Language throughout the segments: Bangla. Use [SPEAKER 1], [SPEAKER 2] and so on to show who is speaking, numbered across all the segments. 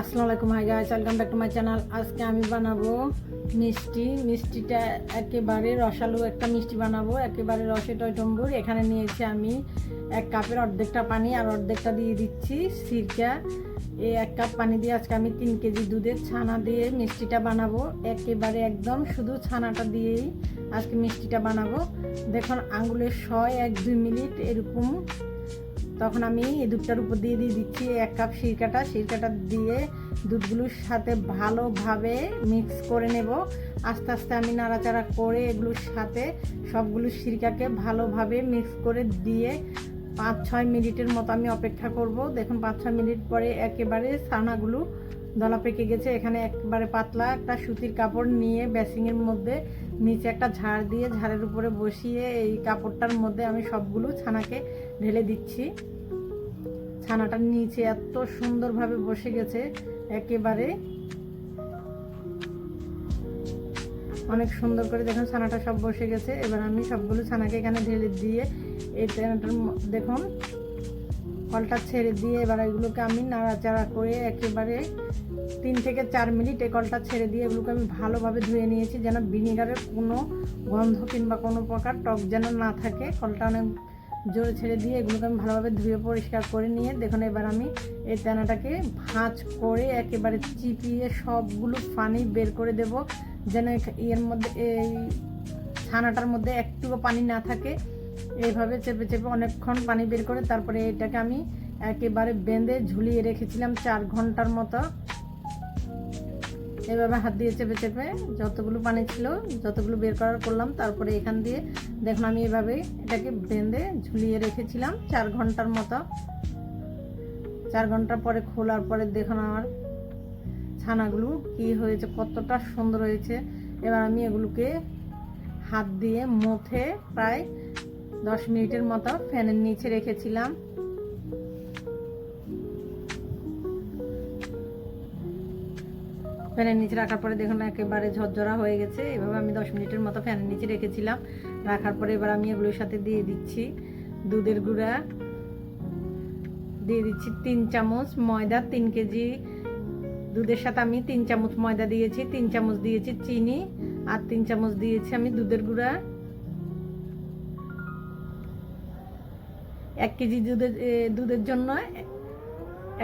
[SPEAKER 1] আসসালামু আলাইকুম hi guys welcome back to my channel আজকে আমি বানাবো মিষ্টি। মিষ্টিটা একেবারে রসালো একটা মিষ্টি বানাবো। একেবারে রসে টয়টম্বুর এখানে নিয়েছি আমি এক কাপের অর্ধেকটা পানি আর অর্ধেকটা দিয়ে দিচ্ছি সিরকা। এই এক কাপ পানি দিয়ে আজকে আমি তিন কেজি দুধের ছানা দিয়ে মিষ্টিটা বানাবো। একেবারে একদম শুধু ছানাটা দিয়েই আজকে মিষ্টিটা বানাবো। দেখুন, আঙুলের ছয় এক দুই মিনিট এরকম তখন আমি এই দুধটার উপর দিয়ে দিয়ে দিচ্ছি, এক কাপ সিরকাটা। সিরকাটা দিয়ে দুধগুলোর সাথে ভালোভাবে মিক্স করে নেব। আস্তে আস্তে আমি নাড়াচাড়া করে এগুলোর সাথে সবগুলো সিরকাকে ভালোভাবে মিক্স করে দিয়ে পাঁচ ছয় মিনিটের মতো আমি অপেক্ষা করব। দেখুন পাঁচ ছয় মিনিট পরে একেবারে ছানাগুলো দলা পেকে গেছে। এখানে একবারে পাতলা একটা সুতির কাপড় নিয়ে বেসিংয়ের মধ্যে নিচে একটা ঝাড় দিয়ে ঝাড়ের উপরে বসিয়ে এই কাপড়টার মধ্যে আমি সবগুলো ছানাকে ঢেলে দিচ্ছি। ছানাটার নিচে এত সুন্দরভাবে বসে গেছে, একেবারে। অনেক সুন্দর করে দেখুন, ছানাটা সব বসে গেছে। এবার আমি সবগুলো ছানাকে এখানে ঢেলে দিয়ে এই ম- দেখুন। কলটা ছেড়ে দিয়ে এবার এগুলোকে আমি নাড়াচাড়া করে একেবারে তিন থেকে চার মিনিট এই কলটা ছেড়ে দিয়ে এগুলোকে আমি ভালোভাবে ধুয়ে নিয়েছি যেন ভিনিগারের কোনো গন্ধ কিংবা কোনো প্রকার টক যেন না থাকে। কলটা অনেক জোরে ছেড়ে দিয়ে এগুলোকে আমি ভালোভাবে ধুয়ে পরিষ্কার করে নিয়ে দেখুন এবার আমি এই দানাটাকে ভাঁজ করে একেবারে চিপিয়ে সবগুলো পানি বের করে দেব যেন এর মধ্যে এই ছানাটার মধ্যে একটুকু পানি না থাকে। এইভাবে চেপে চেপে অনেকক্ষণ পানি বের করে তারপরে এটাকে আমি একেবারে বেঁধে ঝুলিয়ে রেখেছিলাম চার ঘণ্টার মতো। এভাবে হাত দিয়ে চেপে চেপে যতগুলো পানি ছিল, যতগুলো বের করার করলাম, তারপরে এখান দিয়ে দেখুন আমি এভাবে এটাকে বেঁধে ঝুলিয়ে রেখেছিলাম চার ঘণ্টার মতো। চার ঘণ্টা পরে খোলার পরে দেখুন আমার ছানাগুলো কি হয়েছে, কতটা সুন্দর হয়েছে। এবার আমি এগুলোকে হাত দিয়ে মুথে প্রায় দশ মিনিটের মতো ফ্যানের নিচে রেখেছিলাম। ফ্যানের নিচে রাখার পরে দেখুন একেবারে ঝরঝরা হয়ে গেছে। এভাবে আমি দশ মিনিটের মতো ফ্যানের নিচে রেখেছিলাম। রাখার পরে এবার আমি এগুলোর সাথে দিয়ে দিচ্ছি দুধের গুঁড়া। দিয়ে দিচ্ছি তিন চামচ ময়দা, তিন কেজি দুধের সাথে আমি তিন চামচ ময়দা দিয়েছি, তিন চামচ দিয়েছি চিনি আর তিন চামচ দিয়েছি আমি দুধের গুঁড়া। এক কেজি দুধের দুধের জন্য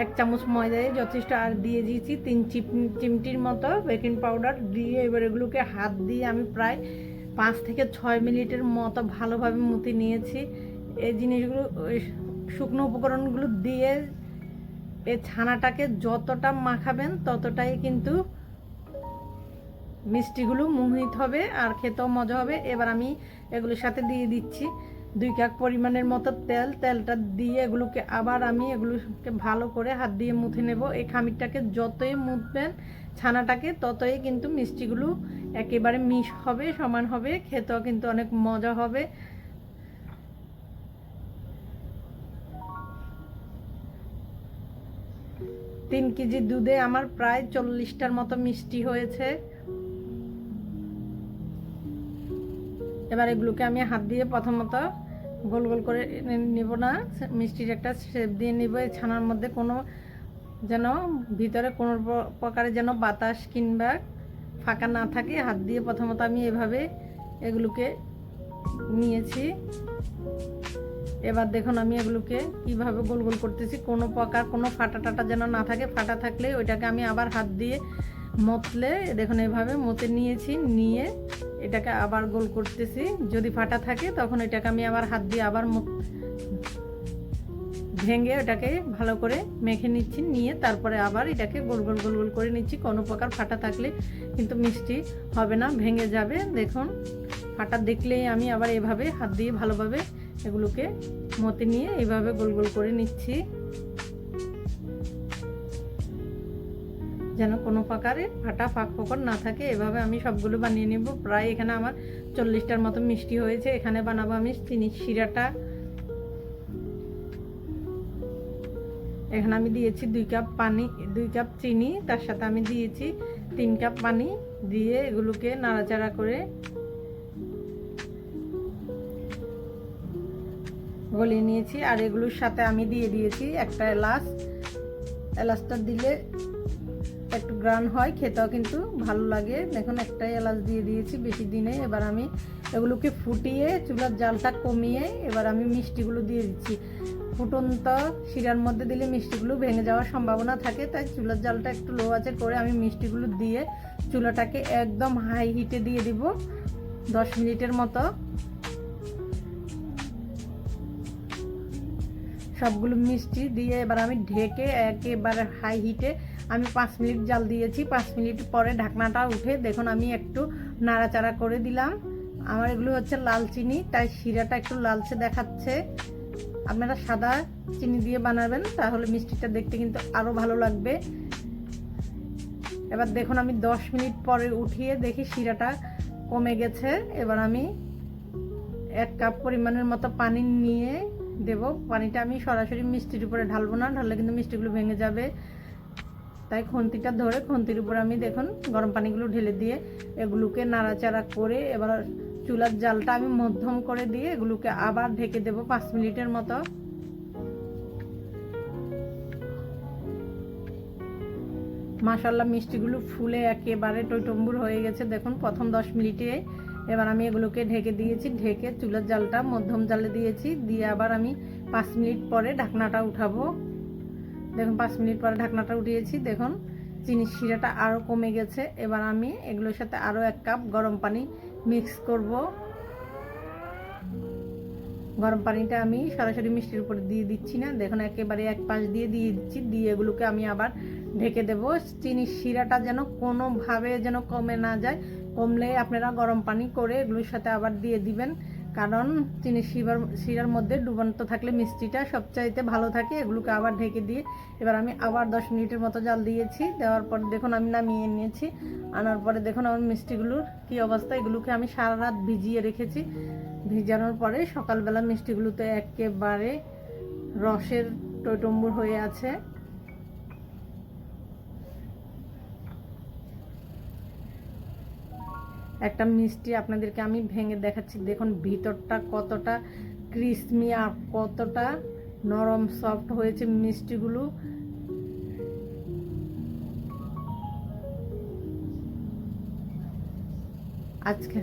[SPEAKER 1] এক চামচ ময়দায় যথেষ্ট আর দিয়ে দিয়েছি। তিন চিপ, চিমটির মতো বেকিং পাউডার দিয়ে এবার এগুলোকে হাত দিয়ে আমি প্রায় পাঁচ থেকে ছয় মিনিটের মতো ভালোভাবে মুতি নিয়েছি। এই জিনিসগুলো শুকনো উপকরণগুলো দিয়ে এই ছানাটাকে যতটা মাখাবেন ততটাই কিন্তু মিষ্টিগুলো মোহিত হবে আর খেতেও মজা হবে। এবার আমি এগুলোর সাথে দিয়ে দিচ্ছি। দুই কাক পরিমাণের মতো তেল, তেলটা দিয়ে এগুলোকে আবার আমি এগুলোকে ভালো করে হাত দিয়ে মুথে নেব। এই খামিরটাকে যতই মুথবেন ছানাটাকে, ততই কিন্তু মিষ্টিগুলো একেবারে মিশ হবে, সমান হবে, খেতেও কিন্তু অনেক মজা হবে। তিন কেজি দুধে আমার প্রায় চল্লিশটার মতো মিষ্টি হয়েছে। এবার এগুলোকে আমি হাত দিয়ে প্রথমত গোল গোল করে নেব না। মিষ্টির একটা শেপ দিয়ে নিব। এই ছানার মধ্যে কোনো যেন ভিতরে কোনো প্রকারে যেন বাতাস কিংবা ফাঁকা না থাকে, হাত দিয়ে প্রথমত আমি এভাবে এগুলোকে নিয়েছি। এবার দেখুন আমি এগুলোকে কীভাবে গোল গোল করতেছি। কোনো প্রকার কোনো ফাটা টাটা যেন না থাকে, ফাটা থাকলে ওইটাকে আমি আবার হাত দিয়ে মতলে, দেখুন এভাবে মতে নিয়েছি, নিয়ে এটাকে আবার গোল করতেছি। যদি ফাটা থাকে, তখন এটাকে আমি আবার হাত দিয়ে আবার ভেঙে ওটাকে ভালো করে মেখে নিচ্ছি, নিয়ে তারপরে আবার এটাকে গোল গোল গোল গোল করে নিচ্ছি। কোনো প্রকার ফাটা থাকলে কিন্তু মিষ্টি হবে না, ভেঙে যাবে। দেখুন, ফাটা দেখলেই আমি আবার এভাবে হাত দিয়ে ভালোভাবে এগুলোকে মতে নিয়ে এইভাবে গোল গোল করে নিচ্ছি। যেন কোনো প্রকারে ফাটা ফাঁক ফোকর না থাকে, এভাবে আমি সবগুলো বানিয়ে নেব। প্রায় এখানে আমার চল্লিশটার মতো মিষ্টি হয়েছে। এখানে বানাবো আমি চিনি শিরাটা। এখানে আমি দিয়েছি দুই কাপ পানি, দুই কাপ চিনি, তার সাথে আমি দিয়েছি তিন কাপ পানি, দিয়ে এগুলোকে নাড়াচাড়া করে গলিয়ে নিয়েছি। আর এগুলোর সাথে আমি দিয়ে দিয়েছি একটা এলাচ। এলাচটা দিলে একটু গ্রান হয়, খেতেও কিন্তু ভালো লাগে। দেখুন, একটাই এলাচ দিয়ে দিয়েছি বেশি দিনে। এবার আমি এগুলোকে ফুটিয়ে চুলার জালটা কমিয়ে এবার আমি মিষ্টিগুলো দিয়ে দিচ্ছি। ফুটন্ত শিরার মধ্যে দিলে মিষ্টিগুলো ভেঙে যাওয়ার সম্ভাবনা থাকে, তাই চুলার জালটা একটু লো আছে করে আমি মিষ্টিগুলো দিয়ে চুলাটাকে একদম হাই হিটে দিয়ে দিব, দশ মিনিটের মতো। সবগুলো মিষ্টি দিয়ে এবার আমি ঢেকে একেবারে হাই হিটে আমি পাঁচ মিনিট জাল দিয়েছি। পাঁচ মিনিট পরে ঢাকনাটা উঠে দেখুন আমি একটু নাড়াচাড়া করে দিলাম। আমার এগুলো হচ্ছে লাল চিনি, তাই শিরাটা একটু লালচে দেখাচ্ছে। আপনারা সাদা চিনি দিয়ে বানাবেন, তাহলে মিষ্টিটা দেখতে কিন্তু আরও ভালো লাগবে। এবার দেখুন আমি দশ মিনিট পরে উঠিয়ে দেখি শিরাটা কমে গেছে। এবার আমি এক কাপ পরিমাণের মতো পানি নিয়ে দেব। পানিটা আমি সরাসরি মিষ্টির উপরে ঢালবো না, ঢাললে কিন্তু মিষ্টিগুলো ভেঙে যাবে। তাই খুন্তিটা ধরে খুন্তির উপরে আমি দেখুন গরম পানিগুলো ঢেলে দিয়ে এগুলোকে নাড়াচাড়া করে এবার চুলার জালটা আমি মধ্যম করে দিয়ে এগুলোকে আবার ঢেকে দেব পাঁচ মিনিটের মতো। মাসাল্লাহ মিষ্টিগুলো ফুলে একেবারে টইটম্বুর হয়ে গেছে। দেখুন প্রথম দশ মিনিটে এবার আমি এগুলোকে ঢেকে দিয়েছি, ঢেকে চুলার জালটা মধ্যম জালে দিয়েছি, দিয়ে আবার আমি পাঁচ মিনিট পরে ঢাকনাটা উঠাবো। দেখুন, পাঁচ মিনিট পরে ঢাকনাটা উঠিয়েছি, দেখুন, চিনির শিরাটা আরও কমে গেছে। এবার আমি এগুলোর সাথে আরও এক কাপ গরম পানি মিক্স করব। গরম পানিটা আমি সরাসরি মিষ্টির উপরে দিয়ে দিচ্ছি না। দেখুন, একেবারে এক পাশ দিয়ে দিয়ে দিচ্ছি দিয়ে এগুলোকে আমি আবার ঢেকে দেব। চিনির শিরাটা যেন কোনোভাবে যেন কমে না যায় কমলে আপনারা গরম পানি করে এগুলোর সাথে আবার দিয়ে দিবেন। কারণ চিনি শিরার শিরার মধ্যে ডুবন্ত থাকলে মিষ্টিটা সবচাইতে ভালো থাকে। এগুলোকে আবার ঢেকে দিয়ে এবার আমি আবার দশ মিনিটের মতো জাল দিয়েছি। দেওয়ার পর দেখুন আমি নামিয়ে নিয়েছি। আনার পরে দেখুন আমার মিষ্টিগুলোর কী অবস্থা। এগুলোকে আমি সারা রাত ভিজিয়ে রেখেছি। ভিজানোর পরে সকালবেলা মিষ্টিগুলোতে একেবারে রসের টইটম্বুর হয়ে আছে। একটা মিষ্টি আপনাদেরকে আমি ভেঙে দেখাচ্ছি। দেখুন, ভিতরটা কতটা ক্রিসমি আর কতটা নরম, সফট হয়েছে মিষ্টিগুলো। আজকে